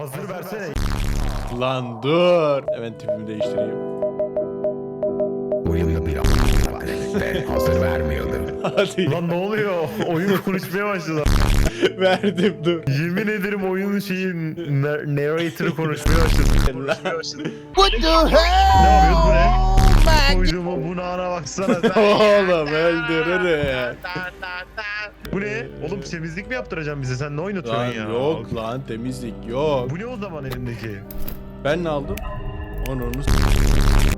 Hazır versene. Lan dur. Hemen tipimi değiştireyim. Uyumlu bir ve hazır vermiyordu. Hadi Lan ne oluyor? Oyun konuşmaya başladı. verdim dur. Yemin ederim oyunun şeyi nar- narrator'ı konuşmaya başladı. Konuşmaya başladı. Ne yapıyorsun bu ne? Koyduğumu bunağına baksana sen. Oğlum öldürürüm. Bu ne? Oğlum temizlik mi yaptıracaksın bize? Sen ne oynatıyorsun Lan ya? yok lan temizlik yok. Bu ne o zaman elindeki? Ben ne aldım? Onu onu.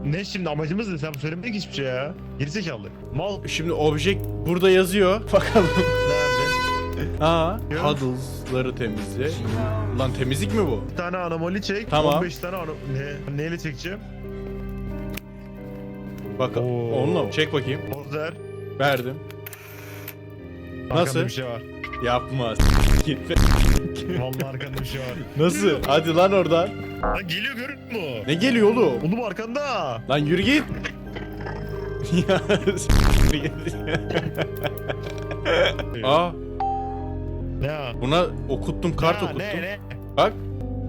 Ne şimdi amacımız ne? Sen söylemedin ki hiçbir şey ya. Gerizekalı. Mal Şimdi object burada yazıyor. Bakalım. nerede? Aa, Yok. huddles'ları temizle. Lan temizlik mi bu? Bir tane anomali çek. Tamam. 15 tane ano... Ne? Neyle çekeceğim? Bak Oo. onunla mı? Çek bakayım. Poz ver. Arkanda Nasıl? bir şey var. Yapma. Vallahi arkanda bir şey var. Nasıl? Hadi lan oradan. Lan geliyor görün mü? Ne geliyor oğlum? Oğlum arkanda. Lan yürü git. ya git. Aa Ne buna okuttum kart Ya, okuttum. Ne ne? Bak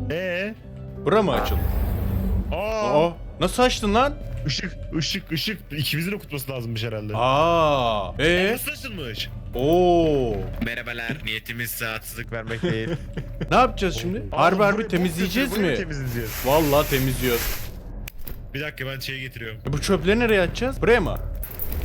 Ne? bura mı açıldı? Aa. Aa nasıl açtın lan? Işık, ışık, ışık. İkimizin okutması lazımmış herhalde. Aa. Ee? Nasıl açılmış? Oo. Merhabalar. Niyetimiz rahatsızlık vermek değil. Ne yapacağız şimdi? Harbi harbi temizleyeceğiz mi? temizleyeceğiz. Vallahi temizliyoruz. Bir dakika ben şey getiriyorum. E bu çöpleri nereye atacağız? Buraya mı?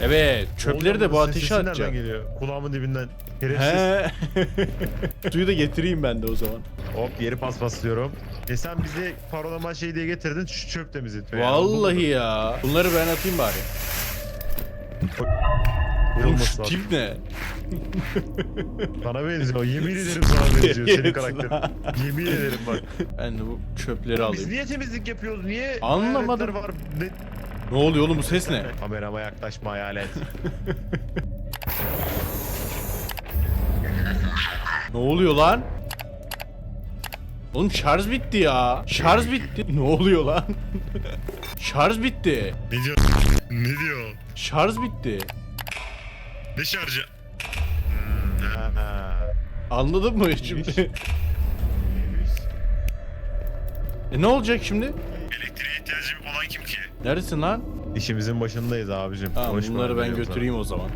Evet, çöpleri de bu Oğlum, ateşe sesi nereden atacağım. geliyor? Kulağımın dibinden. Şerefsiz. He. Suyu da getireyim ben de o zaman. Hop yeri paspaslıyorum. E sen bize parolama şey diye getirdin şu çöp temizletiyor. ya. Vallahi ya. Bunları ben atayım bari. Vurulması lazım. tip ne? Sana benziyor. Yemin ederim sana benziyor senin lan. Yemin ederim bak. Ben de bu çöpleri Biz alayım. niye temizlik yapıyoruz? Niye Anlamadım. hayaletler var? Ne? Ne oluyor oğlum bu ses ne? Kamerama yaklaşma hayalet. Ne oluyor lan? Oğlum şarj bitti ya. Şarj bitti. Ne oluyor lan? şarj bitti. ne diyor? Ne diyor? Şarj bitti. Ne şarjı? Anladın mı şimdi? e ne olacak şimdi? Elektriğe ihtiyacım olan kim ki? Neredesin lan? İşimizin başındayız abicim. Tamam Konuşma bunları ben diyorum sana. götüreyim o zaman.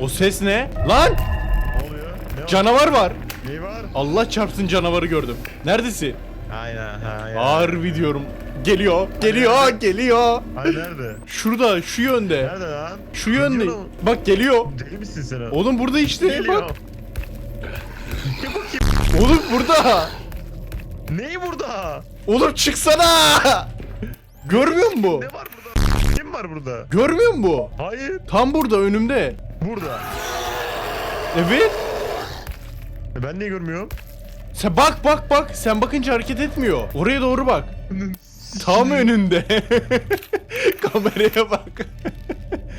O ses ne? Lan! Ne oluyor? Ne var? Canavar var. Ne var? Allah çarpsın canavarı gördüm. Neredesin? Aynen ya. Harbi diyorum. Geliyor, geliyor, geliyor. Ay nerede? Şurada, şu yönde. Nerede lan? Şu yönde. Gidiyorum. Bak geliyor. Deli misin sen? o? Oğlum burada işte. Geliyor. Bak. Oğlum burada. Neyi burada? Oğlum çıksana. Görmüyor musun bu? Ne var burada? Kim var burada? Görmüyor musun bu? Hayır. Tam burada önümde. Burada. Evet. E ben niye görmüyorum? Sen bak bak bak. Sen bakınca hareket etmiyor. Oraya doğru bak. Tam önünde. Kameraya bak.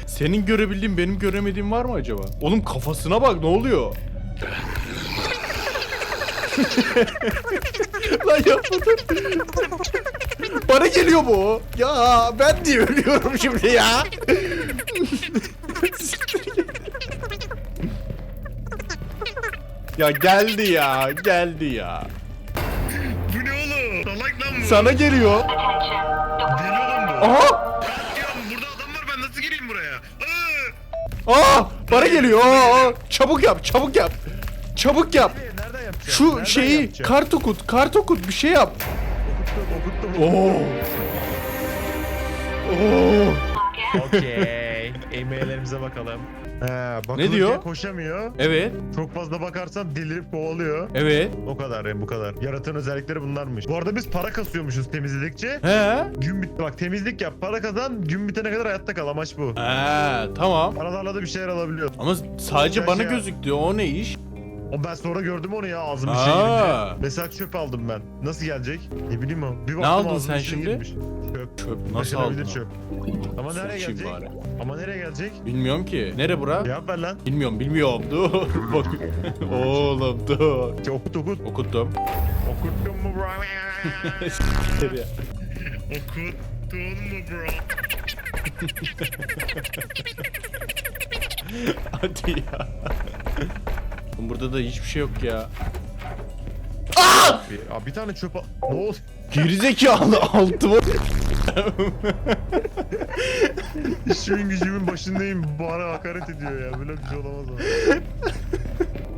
Senin görebildiğin benim göremediğim var mı acaba? Oğlum kafasına bak ne oluyor? Lan yapma dur. Bana geliyor bu. Ya ben diye ölüyorum şimdi ya. Ya geldi ya, geldi ya. Bu ne oğlum? Salak lan bu. Sana geliyor. Deli lan bu. Aha! Diyorum burada adam var ben nasıl gireyim buraya? Aa! Aa! Bana geliyor. Aa, aa. Çabuk yap, çabuk yap. Çabuk yap. Nereye- Nereden yapacağım? Şu Nereden şeyi yapacağım? kart okut, kart okut bir şey yap. Okuttum okuttum. Oo. Oo. Okey. E-maillerimize bakalım. He, bakılırken diyor? koşamıyor. Evet, Çok fazla bakarsan delirip kovalıyor. evet. O kadar yani bu kadar. Yaratığın özellikleri bunlarmış. Bu arada biz para kasıyormuşuz temizledikçe. He? Gün bit bak temizlik yap para kazan gün bitene kadar hayatta kal amaç bu. He, tamam. Aralarla da bir şeyler alabiliyor. Ama sadece bana şey gözüktü. O ne iş? O ben sonra gördüm onu ya ağzım bir şey girince. Mesela çöp aldım ben. Nasıl gelecek? Ne bileyim o. Bir baktım aldın ağzıma sen şimdi? girmiş. Çöp. Çöp nasıl aldın? çöp. Ama nereye gelecek? bari. Ama nereye gelecek? Bilmiyorum ki. Nere bura? Cevap ver lan. Bilmiyorum, bilmiyorum. Dur. Bak. Oğlum dur. Şey, okut okut. Okuttum. Okuttun mu bro? Ya. Okuttun mu bro? Hadi ya. Burada da hiçbir şey yok ya. Aa! Bir, ya bir tane çöp al. Ne oldu? Gerizekalı altıma. İşimin gücümün başındayım. Bana hakaret ediyor ya. Böyle bir şey olamaz ama.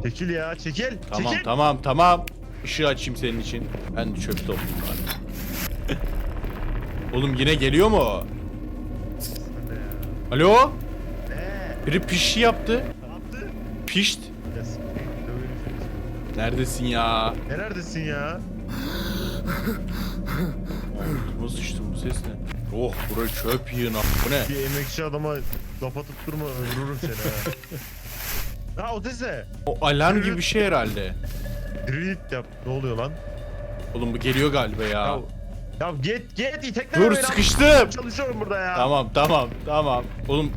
Çekil ya çekil. Tamam çekil. tamam tamam. Işığı açayım senin için. Ben de çöp toplayayım bari. Oğlum yine geliyor mu? o? Alo? Ne? Biri pişi yaptı. Ne yaptı? Pişt. Ya sikeyim. Neredesin ya? Neredesin ya? Nasıl sıçtın bu ses ne? Oh burası çöp yığını. Bu ne? Bir emekçi adama lafa tutturma öldürürüm seni ha. Ha o ses ne? O alarm gibi bir şey herhalde. Drill yap. Ne oluyor lan? Oğlum bu geliyor galiba ya. Ya, ya git git itekleme Dur beni. sıkıştım. Çalışıyorum burada ya. Tamam tamam tamam. Oğlum.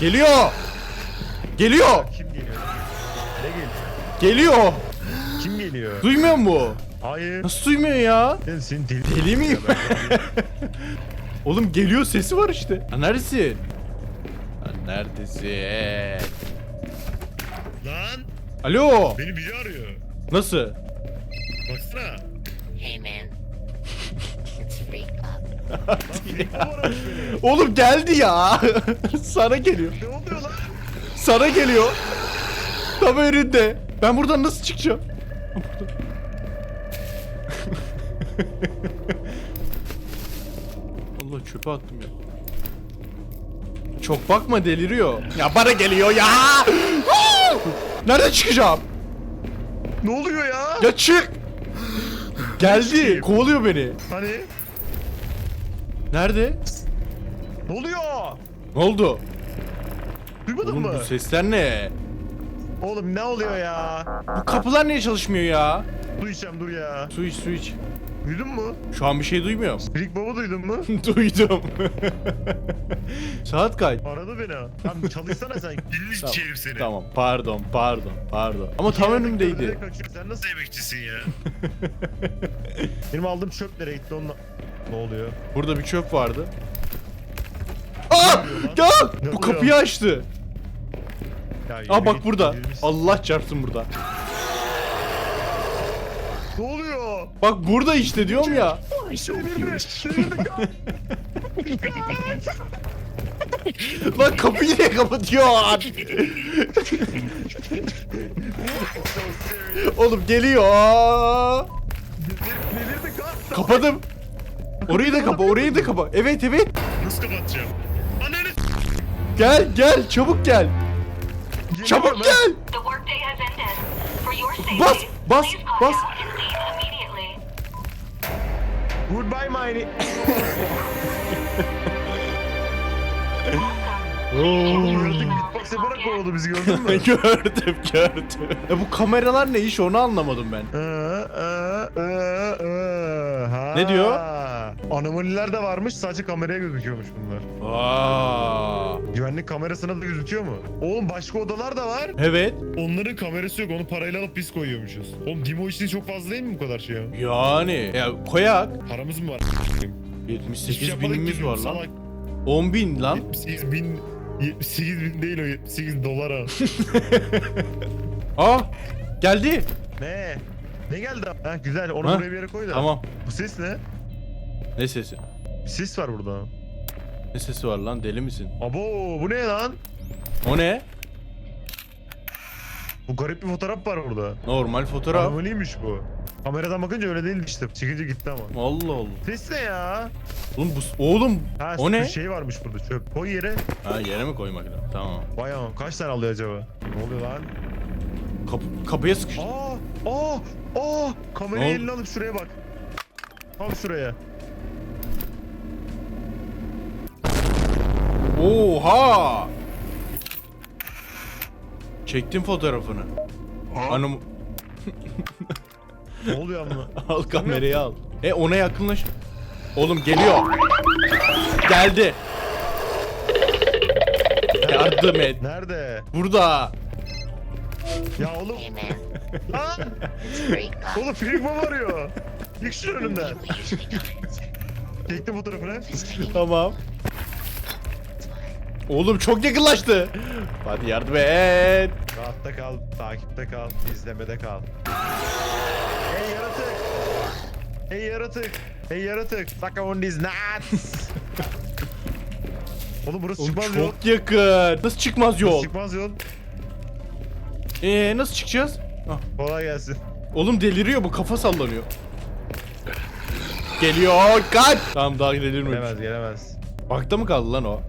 Geliyor. Geliyor. Kim geliyor? Ne geliyor? Geliyor. Geliyor? Duymuyor mu? Hayır. Nasıl duymuyor ya? Sen senin deli. Deli miyim? Oğlum geliyor sesi var işte. Ha, neredesin? Ha, neredesin? Lan Alo. beni biri arıyor. Nasıl? Baksana. Hey man, it's freak up. Lan Filip mi aramış beni? Oğlum geldi ya. Sana geliyor. Ne oluyor lan? Sana geliyor. Tam önünde. Ben buradan nasıl çıkacağım? Allah çöpe attım ya. Çok bakma deliriyor. Ya bana geliyor ya. Nerede çıkacağım? Ne oluyor ya? Ya çık. Geldi. Kovalıyor beni. Hani? Nerede? Ne oluyor? Ne oldu? Duymadın Oğlum mı? bu sesler ne? Oğlum ne oluyor ya? Bu kapılar niye çalışmıyor ya? Su içeceğim dur ya. Su iç su iç. Duydun mu? Şu an bir şey duymuyorum. Filik baba duydun mu? Duydum. Saat kaç? Aradı beni. Tamam çalışsana sen. Dilli Tamam, içerim seni. Tamam pardon pardon pardon. Ama tam önümdeydi. Kaçıyor. Sen nasıl emekçisin ya? Benim aldığım çöp nereye gitti onunla? Ne oluyor? Burada bir çöp vardı. Aa! Gel! Bu kapıyı açtı. Ya Aa bak git, burada. delirmişsin. Allah çarpsın burada. Ne oluyor? Bak burada işte diyorum ya. Delirdi. Delirdi. Lan kapıyı niye kapatıyor? Oğlum geliyor. Delirdi. Kapadım. Orayı da kapa, orayı da kapa. Evet evet. Nasıl kapatacağım? Ananı Gel gel çabuk gel. Çabuk Geliyorum gel. The workday has ended. For your safety, Bas, bas, please call bas. out and leave immediately. Goodbye Miney. Gördük beatbox'e bırak oldu bizi gördün mü? gördüm gördüm. Ya bu kameralar ne iş onu anlamadım ben. Ee, ee, ee, ee. Ha. Ne diyor? Anomaliler de varmış sadece kameraya gözüküyormuş bunlar. Aa. Güvenlik kamerasına da gözüküyor mu? Oğlum başka odalar da var. Evet. Onların kamerası yok onu parayla alıp biz koyuyormuşuz. Oğlum Dimo için çok fazla değil mi bu kadar şey ya? Yani ya koyak. Paramız mı var? Hiçbir 78 şey yapmadık binimiz ki, var lan. salak. 10 bin lan. 78 bin 78 bin değil o 78 dolar ha. Aa geldi. ne? Ne geldi? Ha güzel onu Ha? buraya bir yere koy da. Tamam. Bu ses ne? Ne sesi? Bir ses var burada. Ne sesi var lan deli misin? Abo bu ne lan? O ne? Bu garip bir fotoğraf var burada. Normal fotoğraf. Anomaliymiş bu. Kameradan bakınca öyle değildi işte. Çıkınca gitti ama. Allah Allah. Ses ne ya? Oğlum bu oğlum Ha, o ne? Bir şey varmış burada çöp. Koy yere. Ha yere mi koymak lazım? Tamam. Vay aman kaç tane alıyor acaba? Ne oluyor lan? Kapı, kapıya sıkıştı. Aa! Aa! Aa! Kamerayı Ne oldu? eline alıp şuraya bak. Tam şuraya. Oha! Çektim fotoğrafını. Hanım Ne oluyor ama? al kamerayı al. E ona yakınlaş. Oğlum geliyor. Geldi. Yardım et. Nerede? Burada. Ya oğlum. Hey man, Lan! it's. Oğlum film mi arıyor? Yık şu önümden. Usually don't. Çektim fotoğrafını. Tamam. Oğlum çok yakınlaştı. Hadi yardım et. Rahatta kal, takipte kal, izlemede kal. Hey yaratık! Hey yaratık! Suck on these nuts! Oğlum burası Oğlum çıkmaz yol. çok yakın. Nasıl çıkmaz yol? Burası çıkmaz yol. Ee nasıl çıkacağız? Ah. Kolay gelsin. Oğlum deliriyor bu kafa sallanıyor. Geliyor kaç. Tamam daha delirmemiş. Gelemez gelemez. Bakta mı kaldı lan o?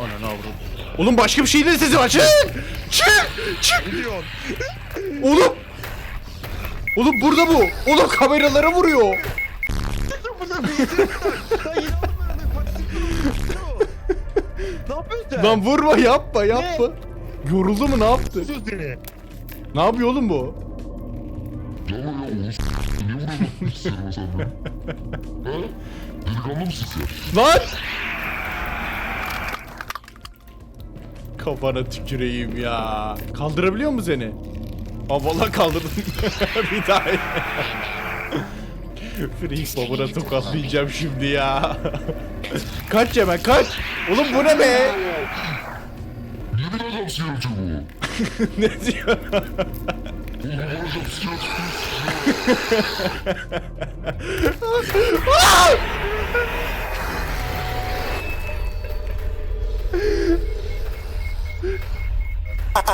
Ananı avradım. Oğlum başka bir şeyin sesi var. Çık! Çık! Çık! Ne diyorsun? Oğlum! Oğlum burada bu. Oğlum kameralara vuruyor. ne yapıyorsun sen? Lan vurma yapma yapma. Yoruldu mu ne yaptı? Sus seni. Ne yapıyor oğlum bu? Ya ya Oğuz niye vuruyorsun istiyorum sen? Ha? Delikanlı mısın sen? Lan! Kafana tüküreyim ya. Kaldırabiliyor mu seni? Aa vallahi kaldırdım. bir daha. Freak babana tokatlayacağım şimdi ya. kaç hemen kaç. Oğlum bu ne be? Bir adam sigara çubuğu? ne diyor? Oğlum bu adam sigara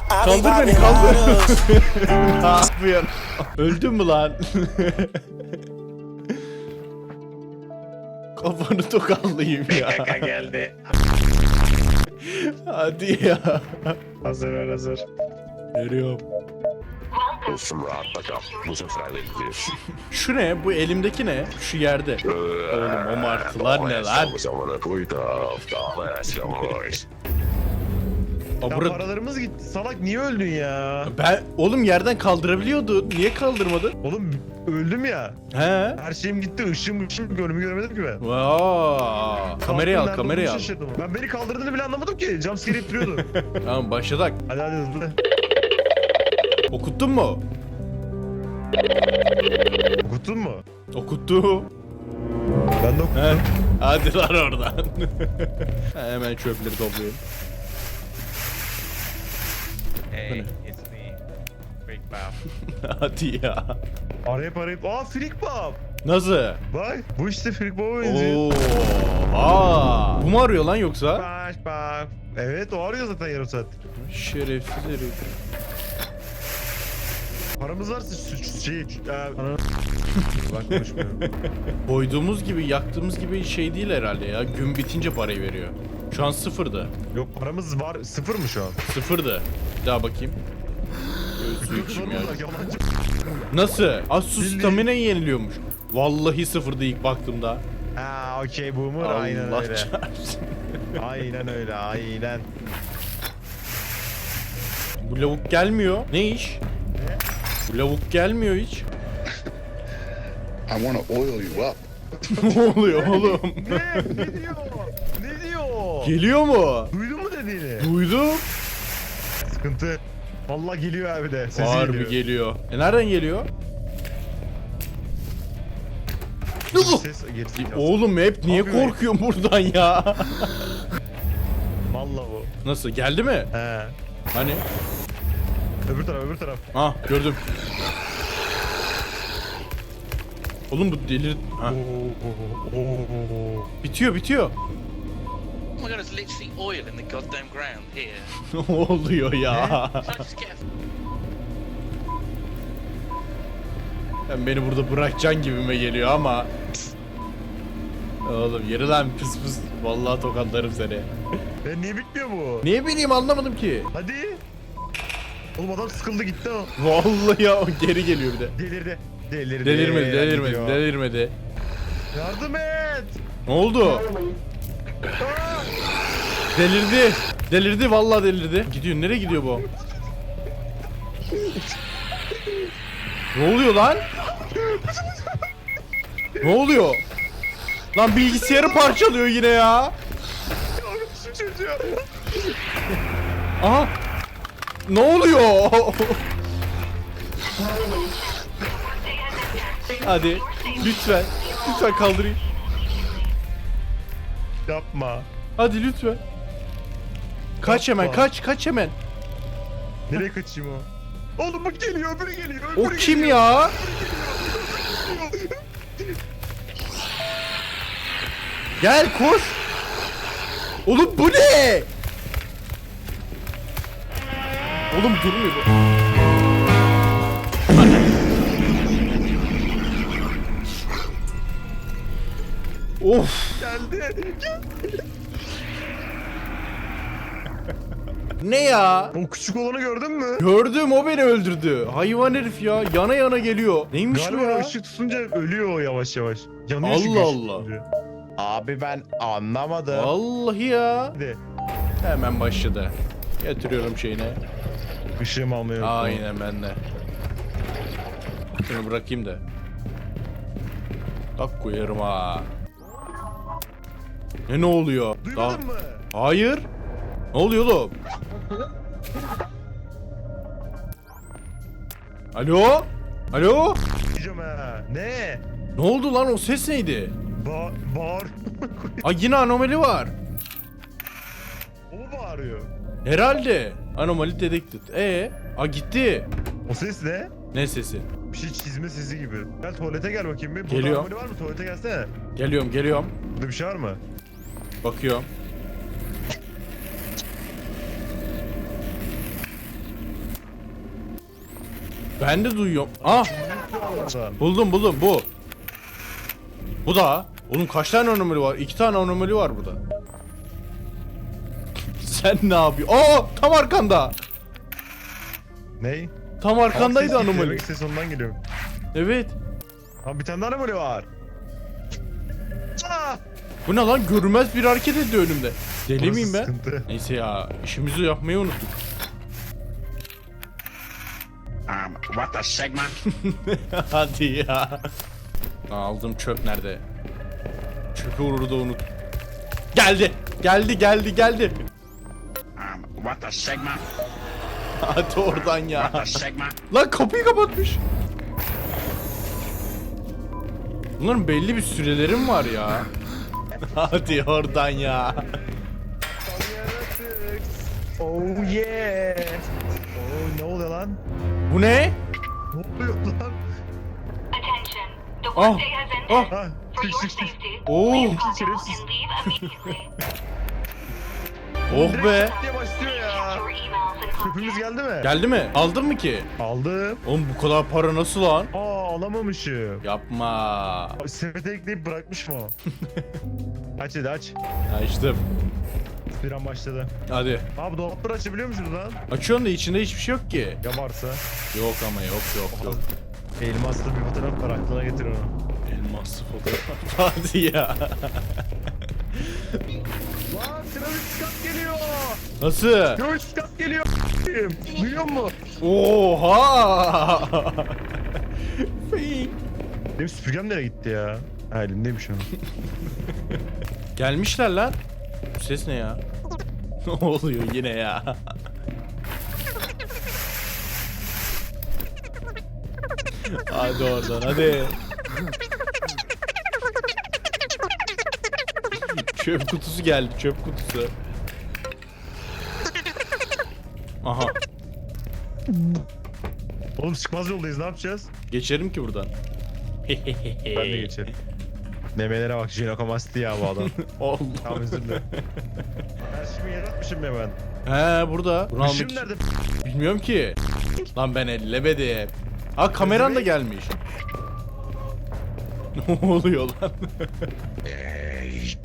Kaldır beni kaldır. ne yapıyorsun? Öldün mü lan? Kafanı tokatlayayım ya. geldi. Hadi ya. Hazır ver hazır. Veriyorum. Welcome. Olsun. Bu sefer halledeceğiz. Şu ne? Bu elimdeki ne? Şu yerde. Oğlum o martılar ne lan? Ya bura- paralarımız gitti. Salak niye öldün ya? Ben oğlum yerden kaldırabiliyordu. Niye kaldırmadı? Oğlum öldüm ya. He? Her şeyim gitti. Işığım ışığım önümü göremedim ki ben. Vaa. Kamerayı al, Nerede kamerayı olduğumu al. şaşırdım. Ben beni kaldırdığını bile anlamadım ki. Jumpscare ettiriyordu. Tamam başladık. hadi hadi hızlı. Okuttun mu? Okuttun mu? Okuttu. Ben de He. okuttum. Hadi lan oradan. Hemen çöpleri toplayayım. Hey, it's me. Freak Bob. Hadi ya. Arayıp arayıp. Aa Freak Bob. Nasıl? Bak bu işte Freak Bob'a benziyor. Oo. Aa. Bu mu arıyor lan yoksa? Baş bak. Evet o arıyor zaten yarım saat. Şerefsiz herif. Paramız varsa şu şey... E, Bak konuşmuyorum. Koyduğumuz gibi, yaktığımız gibi şey değil herhalde ya. Gün bitince parayı veriyor. Şu an sıfırdı. Yok paramız var. Sıfır mı şu an? Sıfırdı. Bir daha bakayım. Su içeyim ya. Yalancı. Nasıl? Az su Bildiğin- stamina yeniliyormuş. Vallahi sıfırdı ilk baktığımda. Ha okey boomer aynen Allah öyle. çarpsın. Aynen öyle aynen. Bu lavuk gelmiyor. Ne iş? Bu lavuk gelmiyor hiç. I want to oil you up. ne oluyor oğlum? Ne? Ne diyor? Ne? Geliyor mu? Duydun mu dediğini? Duydum. Sıkıntı. Vallahi geliyor abi de. Sesi Harbi geliyor. geliyor. E nereden geliyor? Ses gerisi gelsin. Oğlum hep niye Abi be. korkuyorsun buradan ya? Valla bu. Nasıl geldi mi? He. Hani? Öbür taraf öbür taraf. Ha gördüm. Oğlum bu delir... Ha, Oo, oo, oo. bitiyor bitiyor. Oh my god, there's literally oil in the goddamn ground here. ne oluyor ya? Can I just get a Sen beni burada bırakacaksın gibime geliyor ama... Oğlum yürü lan pıs pıs. Vallahi tokatlarım seni. E niye bitmiyor bu? Niye bileyim anlamadım ki. Hadi. Oğlum adam sıkıldı gitti o. Vallahi ya o geri geliyor bir de. Delirdi. Delirdi. Delirmedi, delirmedi, Gidiyor. delirmedi. Yardım et. Ne oldu? Delirdi. Delirdi vallahi delirdi. Gidiyor nereye gidiyor bu? ne oluyor lan? ne oluyor? Lan bilgisayarı parçalıyor yine ya. Aha. Ne oluyor? Hadi lütfen. Lütfen kaldırayım. Yapma. Hadi lütfen. Kaç hemen kaç kaç hemen. Nereye kaçayım o? Oğlum bak geliyor öbürü geliyor. O öbürü kim geliyor. ya? Gel koş. Oğlum bu ne? Oğlum durmuyor bu. Of. Geldi. Ne ya? O küçük olanı gördün mü? Gördüm o beni öldürdü. Hayvan herif ya. Yana yana geliyor. Neymiş bu Galiba ya? ışık tutunca ölüyor o yavaş yavaş. Yanıyor Allah ışık Allah. tutunca. Abi ben anlamadım. Vallahi ya. Hadi. Hemen başladı. Getiriyorum şeyine. Işığımı almayı unuttum. Aynen ben de. Şunu bırakayım da. Tak koyarım ha. Ne ne oluyor? Daha- Duymadın mı? Hayır. Ne oluyor oğlum? Alo? Alo? Diyeceğim ha. Ne? Ne oldu lan o ses neydi? Ba bağır. Ay yine anomali var. o mu bağırıyor? Herhalde. Anomali detected. E, a gitti. O ses ne? Ne sesi? Bir şey çizme sesi gibi. Gel tuvalete gel bakayım bir. Burada anomali var mı? Tuvalete gelsene. Geliyorum, geliyorum. Burada bir şey var mı? Bakıyorum. Ben de duyuyorum. Ah, buldum buldum bu. Bu da. Oğlum kaç tane anomali var? İki tane anomali var burada. Sen ne yapıyorsun? Aa, tam arkanda. Ney? Tam arkandaydı anomali. Demek ses ondan geliyor. Evet. Ha bir tane daha anomali var. Ah! Bu ne lan? Görünmez bir hareket ediyor önümde. Deli Burası miyim ben? sıkıntı. Neyse ya, işimizi yapmayı unuttuk. What the sigma? Hadi ya. Aldım çöp nerede? Çöpü orada unut. Geldi. Geldi geldi geldi. Um, what the sigma? Hadi oradan ya. The sigma? Lan kapıyı kapatmış. Bunların belli bir sürelerim var ya. Hadi oradan ya. Oh yeah. Oh ne oluyor lan? Bu ne? Oluyor lan? Attention. The Oh. workday has ended. Oh. Ha, For your safety, Oh. please out Şerefsiz. and leave immediately. Oh be. diye başlıyor ya. Your emails and Köpüğümüz contacts. geldi mi? Geldi mi? Aldın mı ki? Aldım. Oğlum bu kadar para nasıl lan? Aa alamamışım. Yapma. Sepete ekleyip bırakmış mı o? aç hadi aç. Açtım. Bir an başladı. Hadi. Abi dolapları açabiliyor musunuz lan? Açıyorsun da içinde hiçbir şey yok ki. Ya varsa. Yok ama yok yok yok. Elmaslı bir fotoğraf var aklına getir onu. Elmaslı fotoğraf. Hadi ya. Lan Travis Scott geliyor. Nasıl? Travis Scott geliyor. Duyuyor musun? Oha! Fing. Benim süpürgem nereye gitti ya? Ha elimdeymiş onun. Gelmişler lan. Bu ses ne ya? ne oluyor yine ya? hadi oradan hadi. çöp kutusu geldi çöp kutusu. Aha Oğlum çıkmaz yoldayız ne yapacağız? geçerim ki buradan. Ben de geçerim. Memelere bak jinekomasti ya bu adam. Allah. Tamam özür dilerim. Ben şimdi yer atmışım ya ben. He burada. Işım için- nerede? Bilmiyorum ki. Lan ben ellemedim. Ha kameran da gelmiş. Ne oluyor lan? Hey,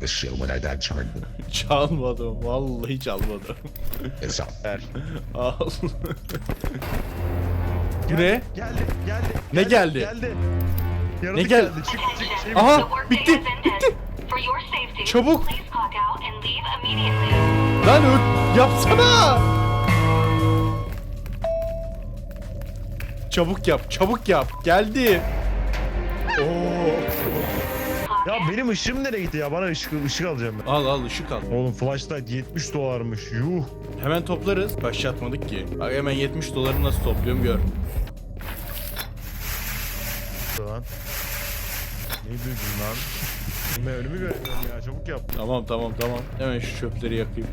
this shit when I charged. Çalmadım. Vallahi çalmadım. It's up. Ver. Al. Bu ne? Geldi, geldi. Ne geldi? Geldi. Ne Yaratık gel- geldi. Çık, çık. Şey Aha bitti bitti. Çabuk. Lan ö- yapsana. Çabuk yap çabuk yap. Geldi. Ya benim ışığım nereye gitti ya? Bana ışık, ışık alacağım ben. Al al ışık al. Oğlum flashlight 70 dolarmış. Yuh. Hemen toplarız. Başlatmadık ki. Bak hemen 70 doları nasıl topluyorum gör. Lan. Ne duydun lan? Ben önümü göremiyorum ya çabuk yap. Tamam tamam tamam. Hemen şu çöpleri yakayım.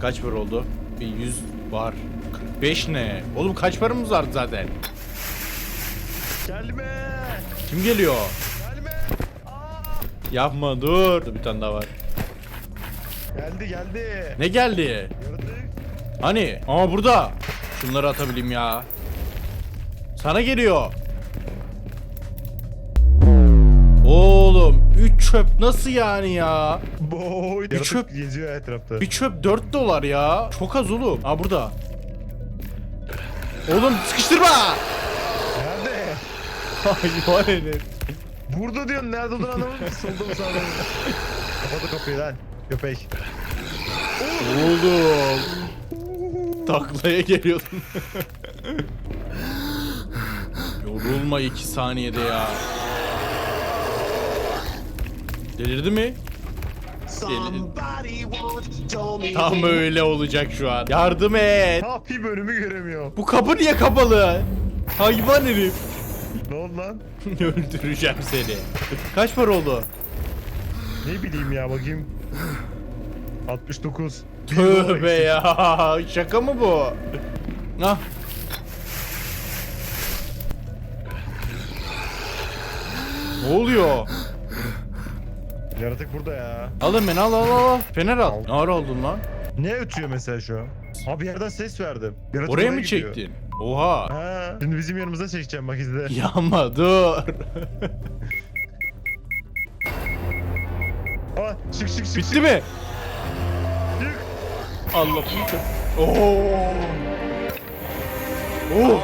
Kaç para oldu? Bir 100 var. 45 ne? Oğlum kaç paramız var zaten? Gelme! Kim geliyor? Yapma dur. Bir tane daha var. Geldi geldi. Ne geldi? Yaratık. Hani? Ama burada. Şunları atabileyim ya. Sana geliyor. Oğlum 3 çöp nasıl yani ya? Boy. Yaratık çöp- geziyor etrafta. Bir çöp 4 dolar ya. Çok az oğlum. Ha burada. Oğlum sıkıştırma. Nerede? Hayvan herif. Burada diyorsun nerede olduğunu anlamadım. Solda mı sağda mı? Kapadı kapıyı lan. Köpek. Oğlum. Taklaya geliyordun. Yorulma 2 saniyede ya. Delirdi mi? Tam öyle olacak şu an. Yardım et. Ne yapayım önümü göremiyorum. Bu kapı niye kapalı? Hayvan herif. Ne oldu lan? Öldüreceğim seni. Kaç para oldu? Ne bileyim ya bakayım. 69. Tövbe ya. Şaka mı bu? Ah. Ne oluyor? Yaratık burada ya. Alın beni al al al. Fener al. Ne ara oldun lan? Ne ötüyor mesela şu an? Abi yerden ses verdim. Yaratık Oraya oraya mı gidiyor. çektin? Oha. Ha. Şimdi bizim yanımıza çekeceğim bak izle. Yama dur. Aa çık çık çık. Bitti mi? Çık. Allah. Oo. Oh.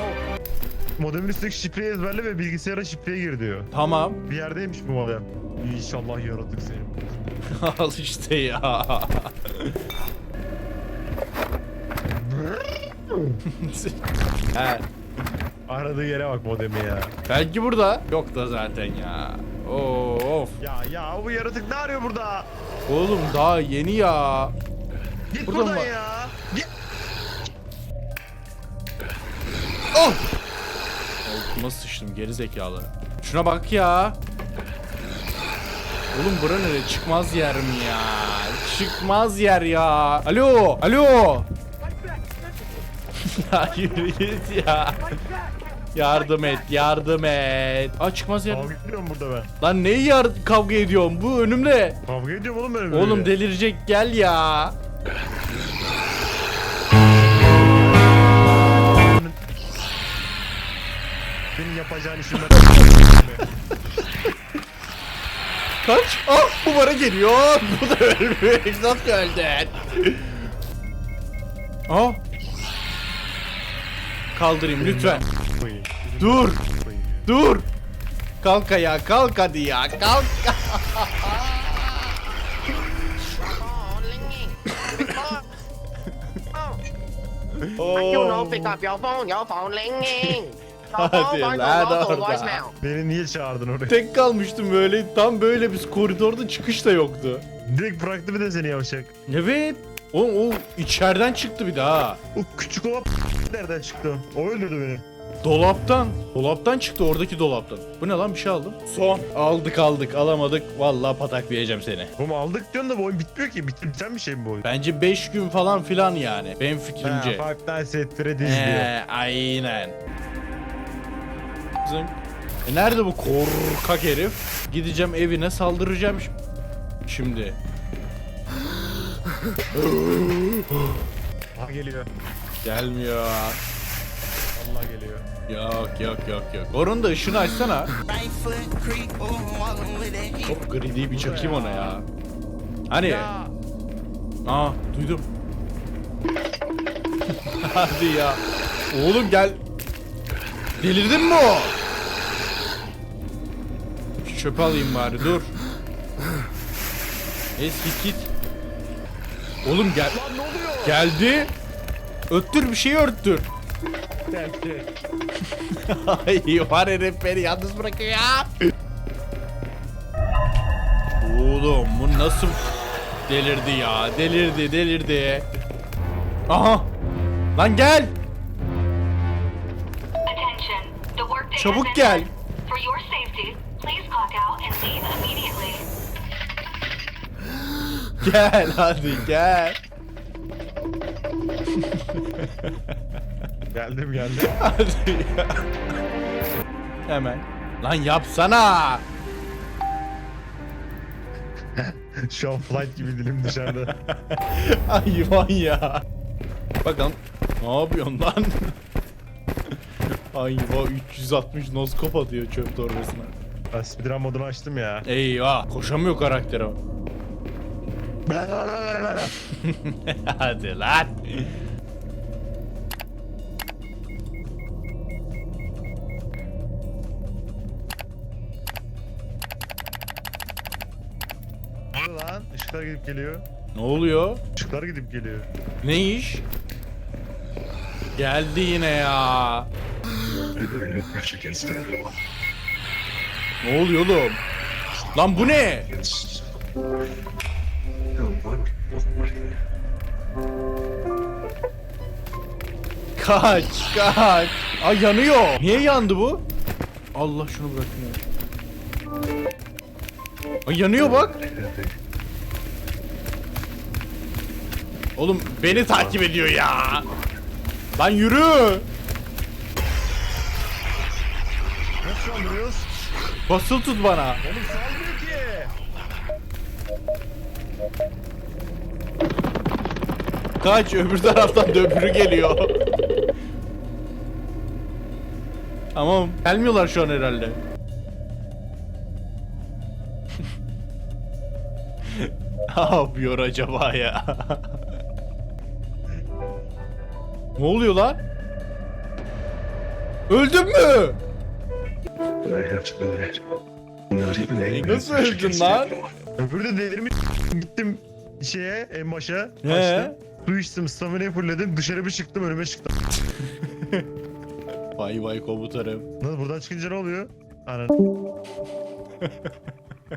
Modemin üstteki şifreyi ezberle ve bilgisayara şifreye gir diyor. Tamam. Bir yerdeymiş bu modem. İnşallah yaratık seni. Al işte ya. He. Aradığı yere bak modemi ya. Belki burada. Yok da zaten ya. Of. Ya ya bu yaratık ne arıyor burada? Oğlum daha yeni ya. Git buradan var? ya. Git. Oh! Altıma sıçtım geri zekalı. Şuna bak ya. Oğlum bura nere? Çıkmaz yer mi ya? Çıkmaz yer ya. Alo, alo. Ya yürü git ya. Yardım et, yardım et. Aa çıkmaz yer. Kavga ediyorum burada ben. Lan neyi yar kavga ediyorsun? Bu önümde. Kavga ediyorum oğlum ben böyle. Oğlum delirecek gel ya. Senin yapacağın işin ben. Kaç? Ah bu bana geliyor. Bu da ölmüş. Nasıl öldün? Ah. Kaldırayım lütfen. Dur. Dur. Kalk ayağa kalk hadi ya. Kalk. Your Hadi lan orada. Beni niye çağırdın oraya? Tek kalmıştım böyle. Tam böyle bir koridorda çıkış da yoktu. Direkt bıraktı bir de seni yavşak. Evet. O, o içeriden çıktı bir daha. O küçük olan nereden çıktı? O öldürdü beni. Dolaptan. Dolaptan çıktı oradaki dolaptan. Bu ne lan bir şey aldım. Son. Aldık aldık alamadık. Vallahi pataklayacağım seni. Oğlum aldık diyorsun da bu oyun bitmiyor ki. Bitir, biten bir şey mi bu oyun? Bence 5 gün falan filan yani. Benim fikrimce. Ha, Five Nights at Freddy's diyor. Ee, aynen. Zınk. E nerede bu korkak herif? Gideceğim evine saldıracağım şi- şimdi. Ha geliyor. Gelmiyor. Allah geliyor. Yok yok yok yok. Onun da ışını açsana. Çok gridi bir çakayım ona ya. Hani? Aa duydum. Hadi ya. Oğlum gel. Delirdin mi o? Şu çöpe alayım bari dur. Es git git. Oğlum gel. Geldi. Öttür bir şeyi örttür. Ay var herif beni yalnız bırakıyor ya. Oğlum bu nasıl delirdi ya delirdi delirdi. Aha lan gel Çabuk gel. ended. For your safety, Please clock out and leave immediately. Gel hadi gel. Geldim geldim. Hadi ya. Hemen. Lan yapsana. Şu an flight gibi dilim dışarıda. Hayvan ya. Bakalım. Ne yapıyorsun lan? Hayvan 360 noskop atıyor çöp torbasına. Ben speedrun modunu açtım ya. Eyvah. Koşamıyor karakter o. Hadi lan. Ne lan? Işıklar gidip geliyor. Ne oluyor? Işıklar gidip geliyor. Ne iş? Geldi yine ya. Ne oluyor oğlum? Lan bu ne? Kaç, kaç. Ay yanıyor. Niye yandı bu? Allah şunu bırakın ya. Ay yanıyor bak. Oğlum beni takip ediyor ya. Lan yürü. Nasıl şu an duruyoruz? Basıl tut bana. Oğlum salmıyor ki. Kaç öbür taraftan da öbürü geliyor. tamam. Gelmiyorlar şu an herhalde. ne yapıyor acaba ya? ne oluyor lan? Öldün mü? Nasıl öldün lan? Öbürü de delirmiş. Gittim şeye en başa. Başta. Su içtim, stamina'yı fullledim. Dışarı bir çıktım, önüme çıktı. Vay vay komutanım. Lan buradan çıkınca ne oluyor? Anan.